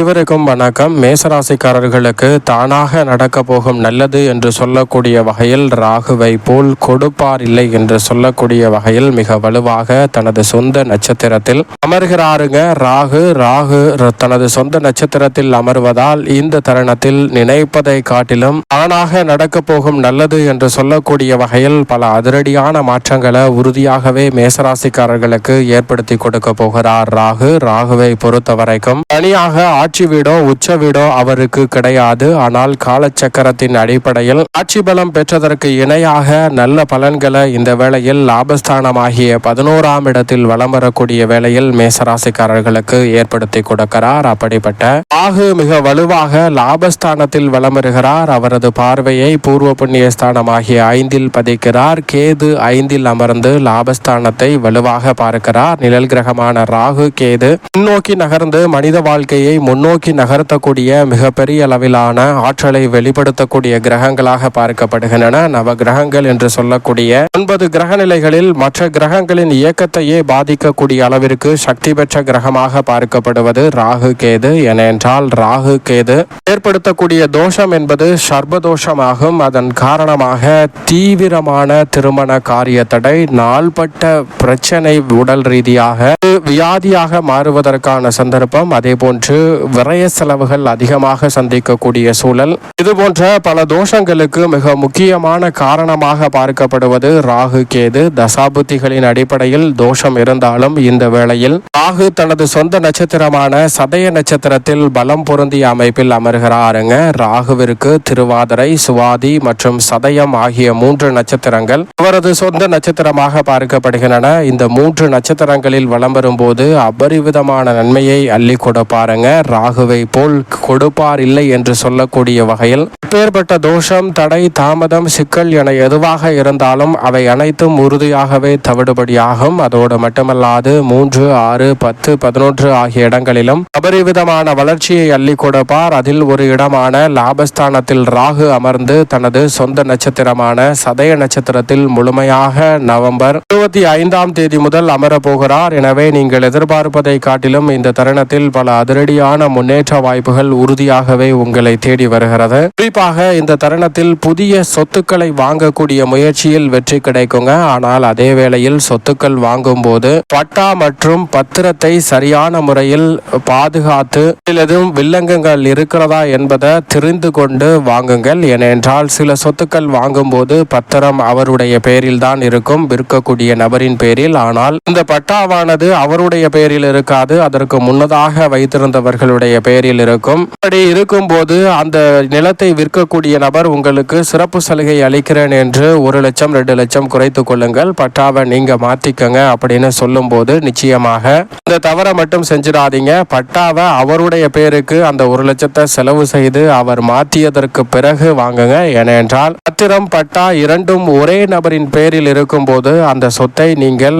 அனைவருக்கும் வணக்கம். மேசராசிக்காரர்களுக்கு தானாக நடக்க போகும் நல்லது என்று சொல்லக்கூடிய வகையில் ராகுவை போல் கொடுப்பார் இல்லை என்று சொல்லக்கூடிய வகையில் மிக வலுவாக தனது சொந்த நட்சத்திரத்தில் அமர்கிறாருங்க. ராகு ராகு தனது சொந்த நட்சத்திரத்தில் அமர்வதால் இந்த தருணத்தில் நினைப்பதை காட்டிலும் தானாக நடக்க போகும் நல்லது என்று சொல்லக்கூடிய வகையில் பல அதிரடியான மாற்றங்களை உறுதியாகவே மேசராசிக்காரர்களுக்கு ஏற்படுத்தி கொடுக்க போகிறார் ராகு. ராகுவை பொறுத்த வரைக்கும் தனியாக ஆட்சி வீடோ உச்ச வீடோ அவருக்கு கிடையாது. ஆனால் காலச்சக்கரத்தின் அடிப்படையில் ஆட்சி பலம் பெற்றதற்கு இணையாக நல்ல பலன்களை இந்த வேளையில் லாபஸ்தானமாகிய பதினோராம் இடத்தில் வலம் வரக்கூடிய வேளையில் மேசராசிக்காரர்களுக்கு ஏற்படுத்தி கொடுக்கிறார். அப்படிப்பட்ட ஆகு மிக வலுவாக லாபஸ்தானத்தில் வலம் வருகிறார். அவரது பார்வையை பூர்வ புண்ணிய ஸ்தானமாகிய ஐந்தில் பதிக்கிறார். கேது ஐந்தில் அமர்ந்து லாபஸ்தானத்தை வலுவாக பார்க்கிறார். நிழல் கிரகமான ராகு கேது முன்னோக்கி நகர்ந்து மனித வாழ்க்கையை முன்னோக்கி நகர்த்தக்கூடிய மிகப்பெரிய அளவிலான ஆற்றலை வெளிப்படுத்தக்கூடிய கிரகங்களாக பார்க்கப்படுகின்றன. நவ கிரகங்கள் என்று சொல்லக்கூடிய ஒன்பது கிரக நிலைகளில் மற்ற கிரகங்களின் இயக்கத்தையே பாதிக்கக்கூடிய அளவிற்கு சக்தி பெற்ற கிரகமாக பார்க்கப்படுவது ராகு கேது ஏனென்றால் ராகு கேது ஏற்படுத்தக்கூடிய தோஷம் என்பது சர்பதோஷமாகும் அதன் காரணமாக தீவிரமான திருமண காரிய தடை நாள்பட்ட பிரச்சனை உடல் ரீதியாக வியாதியாக மாறுவதற்கான சந்தர்ப்பம் அதே போன்று விரய செலவுகள் அதிகமாக சந்திக்கக்கூடிய சூழல். இது போன்ற பல தோஷங்களுக்கு மிக முக்கியமான காரணமாக பார்க்கப்படுவது ராகு கேது. தசாபுத்திகளின் அடிப்படையில் தோஷம் இருந்தாலும் இந்த வேளையில் ராகு தனது சொந்த நட்சத்திரமான சதய நட்சத்திரத்தில் பலம் பொருந்திய அமைப்பில் அமர்கிறாருங்க. ராகுவிற்கு திருவாதிரை சுவாதி மற்றும் சதயம் ஆகிய மூன்று நட்சத்திரங்கள் அவரது சொந்த நட்சத்திரமாக பார்க்கப்படுகின்றன. இந்த மூன்று நட்சத்திரங்களில் வலம் வரும்போது அபரிவிதமான நன்மையை அள்ளி கொடுப்பாருங்க. ராகுவை போல் கொடுப்பார் இல்லை என்று சொல்லக்கூடிய வகையில் அப்பேற்பட்ட தோஷம் தடை தாமதம் சிக்கல் என எதுவாக இருந்தாலும் அவை அனைத்தும் உறுதியாகவே தவிடுபடியாகும். அதோடு மட்டுமல்லாது மூன்று ஆறு பத்து பதினொன்று ஆகிய இடங்களிலும் அபரிவிதமான வளர்ச்சியை அள்ளி கொடுப்பார். அதில் ஒரு இடமான லாபஸ்தானத்தில் ராகு அமர்ந்து தனது சொந்த நட்சத்திரமான சதய நட்சத்திரத்தில் முழுமையாக நவம்பர் இருபத்தி ஐந்தாம் தேதி முதல் அமரப் போகிறார். எனவே நீங்கள் எதிர்பார்ப்பதை காட்டிலும் இந்த தருணத்தில் பல அதிரடியான முன்னேற்ற வாய்ப்புகள் உறுதியாகவே உங்களை தேடி வருகிறது. குறிப்பாக இந்த தருணத்தில் புதிய சொத்துக்களை வாங்கக்கூடிய முயற்சியில் வெற்றி கிடைக்குங்க. ஆனால் அதே வேளையில் சொத்துக்கள் வாங்கும் போது பட்டா மற்றும் பத்திரத்தை சரியான முறையில் பாதுகாத்து எதுவும் வில்லங்கங்கள் இருக்கிறதா என்பதை தெரிந்து கொண்டு வாங்குங்கள். ஏனென்றால் சில சொத்துக்கள் வாங்கும்போது பத்திரம் அவருடைய பெயரில் தான் இருக்கும். விற்கக்கூடிய நபரின் பேரில். ஆனால் இந்த பட்டாவானது அவருடைய பெயரில் இருக்காது. அதற்கு முன்னதாக வைத்திருந்தவர்கள் அவர்களுடைய பெயரில் இருக்கும். அப்படி இருக்கும்போது அந்த நிலத்தை விற்கக்கூடிய நபர் உங்களுக்கு சிறப்பு சலுகை அளிக்கிறேன் என்று ஒரு லட்சம் ரெண்டு லட்சம் குறைத்து கொள்ளுங்கள். பட்டாவை நீங்க மாத்திக்கங்க அப்படின்னு சொல்லும்போது நிச்சயமாக இந்த தவறை மட்டும் செஞ்சிடாதீங்க. பட்டாவை அவருடைய பேருக்கு அந்த ஒரு லட்சத்தை செலவு செய்து அவர் மாற்றியதற்கு பிறகு வாங்குங்க. ஏனென்றால் பத்திரம் பட்டா இரண்டும் ஒரே நபரின் பெயரில் இருக்கும்போது அந்த சொத்தை நீங்கள்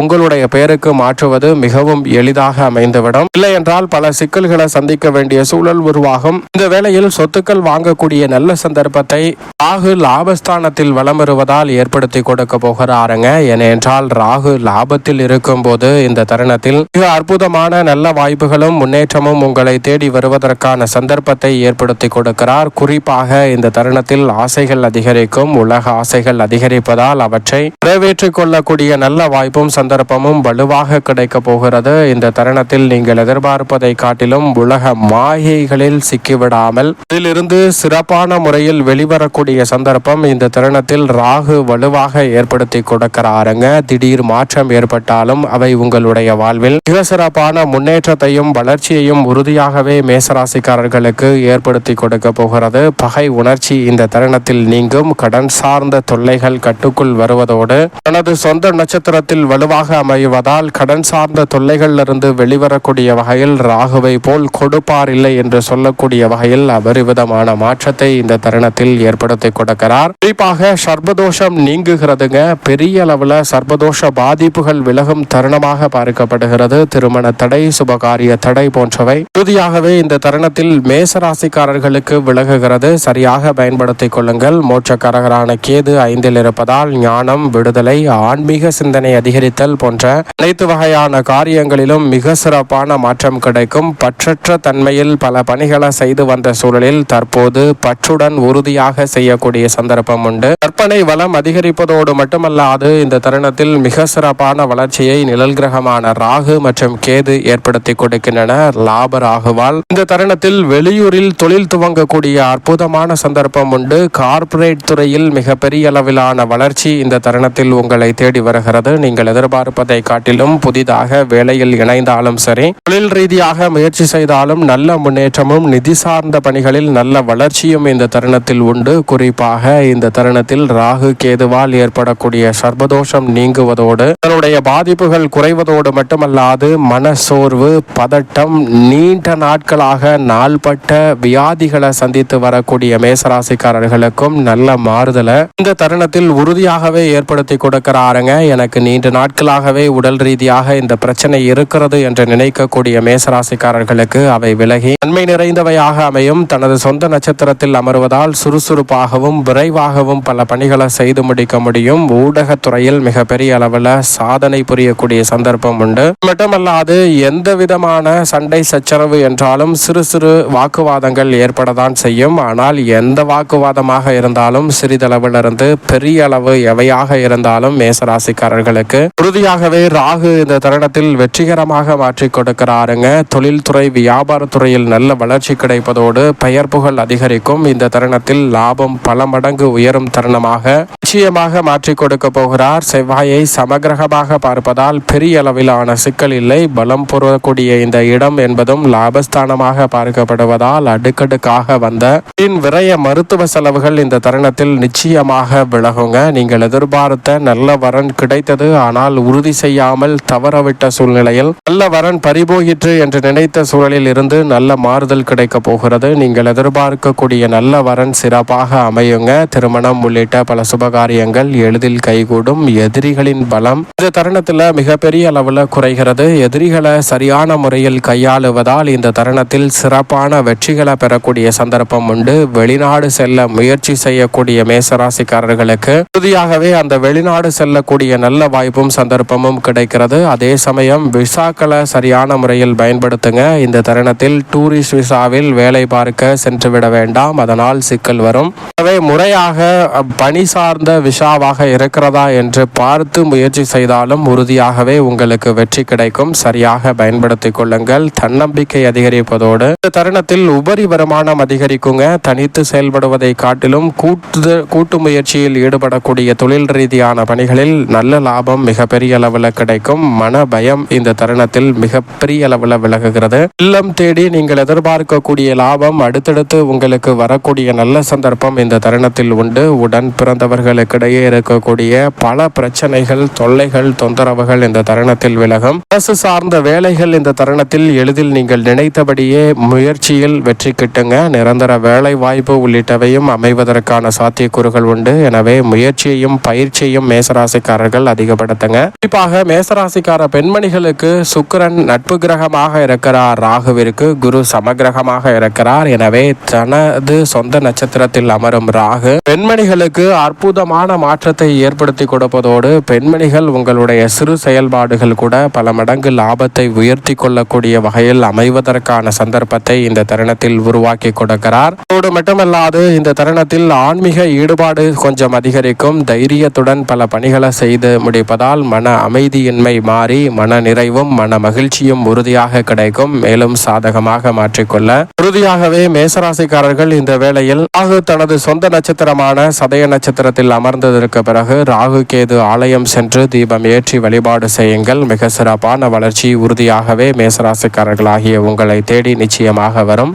உங்களுடைய பெயருக்கு மாற்றுவது மிகவும் எளிதாக அமைந்துவிடும். இல்லை என்றால் பல சிக்கல் சிக்கல்களை சந்திக்க வேண்டிய சூழல் உருவாகும். இந்த வேளையில் சொத்துக்கள் வாங்கக்கூடிய நல்ல சந்தர்ப்பத்தை ராகு லாபஸ்தானத்தில் வலம் வருவதால் ஏற்படுத்தி கொடுக்க போகிறாருங்க. ஏனென்றால் ராகு லாபத்தில் இருக்கும் போது இந்த தருணத்தில் மிக அற்புதமான நல்ல வாய்ப்புகளும் முன்னேற்றமும் உங்களை தேடி வருவதற்கான சந்தர்ப்பத்தை ஏற்படுத்தி கொடுக்கிறார். குறிப்பாக இந்த தருணத்தில் ஆசைகள் அதிகரிக்கும் உலக ஆசைகள் அதிகரிப்பதால் அவற்றை நிறைவேற்றிக் கொள்ளக்கூடிய நல்ல வாய்ப்பும் சந்தர்ப்பமும் வலுவாக கிடைக்க போகிறது. இந்த தருணத்தில் நீங்கள் எதிர்பார்ப்பதை காட்டிலும் உலக மாயைகளில் சிக்கிவிடாமல் இதிலிருந்து சிறப்பான முறையில் வெளிவரக்கூடிய சந்தர்ப்பம் இந்த தருணத்தில் ராகு வலுவாக ஏற்படுத்தி கொடுக்கிறாருங்க. திடீர் மாற்றம் ஏற்பட்டாலும் அவை உங்களுடைய வாழ்வில் மிக சிறப்பான முன்னேற்றத்தையும் வளர்ச்சியையும் உறுதியாகவே மேசராசிக்காரர்களுக்கு ஏற்படுத்தி கொடுக்க போகிறது. பகை உணர்ச்சி இந்த தருணத்தில் நீங்கும். கடன் சார்ந்த தொல்லைகள் கட்டுக்குள் வருவதோடு தனது சொந்த நட்சத்திரத்தில் வலுவாக அமைவதால் கடன் சார்ந்த தொல்லைகளிலிருந்து வெளிவரக்கூடிய வகையில் ராகுவை போல் கொடுப்பார் இல்லை என்று சொல்லக்கூடிய வகையில் அபரிவிதமான மாற்றத்தை இந்த தருணத்தில் ஏற்படுத்தி கொடுக்கிறார். குறிப்பாக சர்பதோஷம் நீங்குகிறதுங்க பெரிய அளவில் சர்பதோஷ பாதிப்புகள் விலகும் தருணமாக பார்க்கப்படுகிறது. திருமண தடை சுபகாரிய தடை போன்றவை. இறுதியாகவே இந்த தருணத்தில் மேசராசிக்காரர்களுக்கு விலகுகிறது. சரியாக பயன்படுத்திக் கொள்ளுங்கள். மோட்சக்காரகரான கேது ஐந்தில் இருப்பதால் ஞானம் விடுதலை ஆன்மீக சிந்தனை அதிகரித்தல் போன்ற அனைத்து வகையான காரியங்களிலும் மிக சிறப்பான மாற்றம் கிடைக்கும். பற்றற்ற தன்மையில் பல பணிகளை செய்து வந்த சூழலில் தற்போது பற்றுடன் உறுதியாக செய்யக்கூடிய சந்தர்ப்பம் உண்டு. கற்பனை வளம் அதிகரிப்பதோடு மட்டுமல்லாது இந்த தருணத்தில் மிக சிறப்பான வளர்ச்சியை நிழல் கிரகமான ராகு மற்றும் கேது ஏற்படுத்தி கொடுக்கின்றன. லாப ராகுவால் இந்த தருணத்தில் வெளியூரில் தொழில் துவங்கக்கூடிய அற்புதமான சந்தர்ப்பம் உண்டு. கார்ப்பரேட் துறையில் மிகப்பெரிய அளவிலான வளர்ச்சி இந்த தருணத்தில் உங்களை தேடி வருகிறது. நீங்கள் எதிர்பார்ப்பதை காட்டிலும் புதிதாக வேலையில் இணைந்தாலும் சரி தொழில் ரீதியாக முயற்சி செய்தாலும் நல்ல முன்னேற்றமும் நிதி சார்ந்த பணிகளில் நல்ல வளர்ச்சியும் இந்த தருணத்தில் உண்டு. குறிப்பாக இந்த தருணத்தில் ராகு கேதுவால் ஏற்படக்கூடிய சர்வதோஷம் நீங்குவதோடு தன்னுடைய பாதிப்புகள் குறைவதோடு மட்டுமல்லாது மனசோர்வு பதட்டம் நீண்ட நாட்களாக நாள்பட்ட வியாதிகளை சந்தித்து வரக்கூடிய மேசராசிக்காரர்களுக்கும் நல்ல மாறுதலை இந்த தருணத்தில் உறுதியாகவே ஏற்படுத்தி கொடுக்கிறாருங்க. எனக்கு நீண்ட நாட்களாகவே உடல் ரீதியாக இந்த பிரச்சனை இருக்கிறது என்று நினைக்கக்கூடிய மேசராசிக்காரர்கள் மேசராசிக்காரர்களுக்கு அவை விலகி நன்மை நிறைந்தவையாக அமையும். தனது சொந்த நட்சத்திரத்தில் அமர்வதால் சுறுசுறுப்பாகவும் விரைவாகவும் பல பணிகளை செய்து முடிக்க முடியும். ஊடகத்துறையில் மிகப்பெரிய அளவில் சாதனை புரியக்கூடிய சந்தர்ப்பம் உண்டு. மட்டுமல்லாது எந்த விதமான சண்டை சச்சரவு என்றாலும் சிறு சிறு வாக்குவாதங்கள் ஏற்படத்தான் செய்யும். ஆனால் எந்த வாக்குவாதமாக இருந்தாலும் சிறிதளவிலிருந்து பெரிய அளவு எவையாக இருந்தாலும் மேசராசிக்காரர்களுக்கு உறுதியாகவே ராகு இந்த தருணத்தில் வெற்றிகரமாக மாற்றி கொடுக்கிறாருங்க. தொழில்துறை வியாபாரத்துறையில் நல்ல வளர்ச்சி கிடைப்பதோடு பெயர் புகழ் அதிகரிக்கும். இந்த தருணத்தில் லாபம் பல மடங்கு உயரும் தருணமாக நிச்சயமாக மாற்றி கொடுக்க போகிறார். செவ்வாயை சமகிரகமாக பார்ப்பதால் பெரிய அளவிலான சிக்கல் இல்லை. பலம் பொருளக்கூடிய இந்த இடம் என்பதும் லாபஸ்தானமாக பார்க்கப்படுவதால் அடுக்கடுக்காக வந்த பின் விரைய மருத்துவ செலவுகள் இந்த தருணத்தில் நிச்சயமாக விலகுங்க. நீங்கள் எதிர்பார்த்த நல்ல வரன் கிடைத்தது. ஆனால் உறுதி செய்யாமல் தவறவிட்ட சூழ்நிலையில் நல்ல வரன் பறிபோயிற்று என்று நினைத்து சூழலில் இருந்து நல்ல மாறுதல் கிடைக்க போகிறது. நீங்கள் எதிர்பார்க்கக்கூடிய நல்ல வரன் சிறப்பாக அமையுங்க. திருமணம் உள்ளிட்ட பல சுபகாரியங்கள் எளிதில் கைகூடும். எதிரிகளின் பலம் இந்த தருணத்தில் மிகப்பெரிய அளவில் குறைகிறது. எதிரிகளை சரியான முறையில் கையாளுவதால் இந்த தருணத்தில் சிறப்பான வெற்றிகளை பெறக்கூடிய சந்தர்ப்பம் உண்டு. வெளிநாடு செல்ல முயற்சி செய்யக்கூடிய மேசராசிக்காரர்களுக்கு இறுதியாகவே அந்த வெளிநாடு செல்லக்கூடிய நல்ல வாய்ப்பும் சந்தர்ப்பமும் கிடைக்கிறது. அதே சமயம் விசாக்களை சரியான முறையில் பயன்படுத்துங்க. இந்த தருணத்தில் டூரிஸ்ட் விசாவில் வேலை பார்க்க சென்றுவிட வேண்டாம். அதனால் சிக்கல் வரும். எனவே முறையாக பணி சார்ந்த விசாவாக இருக்கிறதா என்று பார்த்து முயற்சி செய்தாலும் உறுதியாகவே உங்களுக்கு வெற்றி கிடைக்கும். சரியாக பயன்படுத்திக் கொள்ளுங்கள். தன்னம்பிக்கை அதிகரிப்பதோடு. இந்த தருணத்தில் உபரி வருமானம் அதிகரிக்குங்க. தனித்து செயல்படுவதை காட்டிலும் கூட்டு கூட்டு முயற்சியில் ஈடுபடக்கூடிய தொழில் ரீதியான பணிகளில் நல்ல லாபம் மிகப்பெரிய அளவில் கிடைக்கும். மன பயம் இந்த தருணத்தில் மிகப்பெரிய அளவில் விலகுகிறது. இல்லம் தேடி நீங்கள் எதிர்பார்க்கக்கூடிய லாபம் அடுத்தடுத்து உங்களுக்கு வரக்கூடிய நல்ல சந்தர்ப்பம் இந்த தருணத்தில் உண்டு. உடன் பிறந்தவர்களுக்கிடையே இருக்கக்கூடிய பல பிரச்சனைகள் தொல்லைகள் தொந்தரவுகள் இந்த தருணத்தில் விலகும். அரசு சார்ந்த வேலைகள் இந்த தருணத்தில் எளிதில் நீங்கள் நினைத்தபடியே முயற்சியில் வெற்றி கிட்டுங்க. நிரந்தர வேலை வாய்ப்பு உள்ளிட்டவையும் அமைவதற்கான சாத்தியக்கூறுகள் உண்டு. எனவே முயற்சியையும் பயிற்சியையும் மேசராசிக்காரர்கள் அதிகப்படுத்துங்க. குறிப்பாக மேசராசிக்கார பெண்மணிகளுக்கு சுக்கிரன் நட்பு கிரகமாக இருக்கிறார். இருக்கிறார் ராகுவிற்கு குரு சமகிரகமாக இருக்கிறார். எனவே தனது சொந்த நட்சத்திரத்தில் அமரும் ராகு பெண்மணிகளுக்கு அற்புதமான மாற்றத்தை ஏற்படுத்தி கொடுப்பதோடு பெண்மணிகள் உங்களுடைய சிறு செயல்பாடுகள் கூட பல மடங்கு லாபத்தை உயர்த்தி கொள்ளக்கூடிய வகையில் அமைவதற்கான சந்தர்ப்பத்தை இந்த தருணத்தில் உருவாக்கி கொடுக்கிறார். அதோடு மட்டுமல்லாது இந்த தருணத்தில் ஆன்மீக ஈடுபாடு கொஞ்சம் அதிகரிக்கும். தைரியத்துடன் பல பணிகளை செய்து முடிப்பதால் மன அமைதியின்மை மாறி மன நிறைவும் மன மகிழ்ச்சியும் உறுதியாக கிடைக்கும். மேலும் சாதகமாக மாற்றிக்கொள்ள உறுதியாகவே மேசராசிக்காரர்கள் இந்த வேளையில் ராகு தனது சொந்த நட்சத்திரமான சதய நட்சத்திரத்தில் அமர்ந்ததற்கு பிறகு ராகு கேது ஆலயம் சென்று தீபம் ஏற்றி வழிபாடு செய்யுங்கள். மிக சிறப்பான வளர்ச்சி உறுதியாகவே மேசராசிக்காரர்களாகிய உங்களை தேடி நிச்சயமாக வரும்.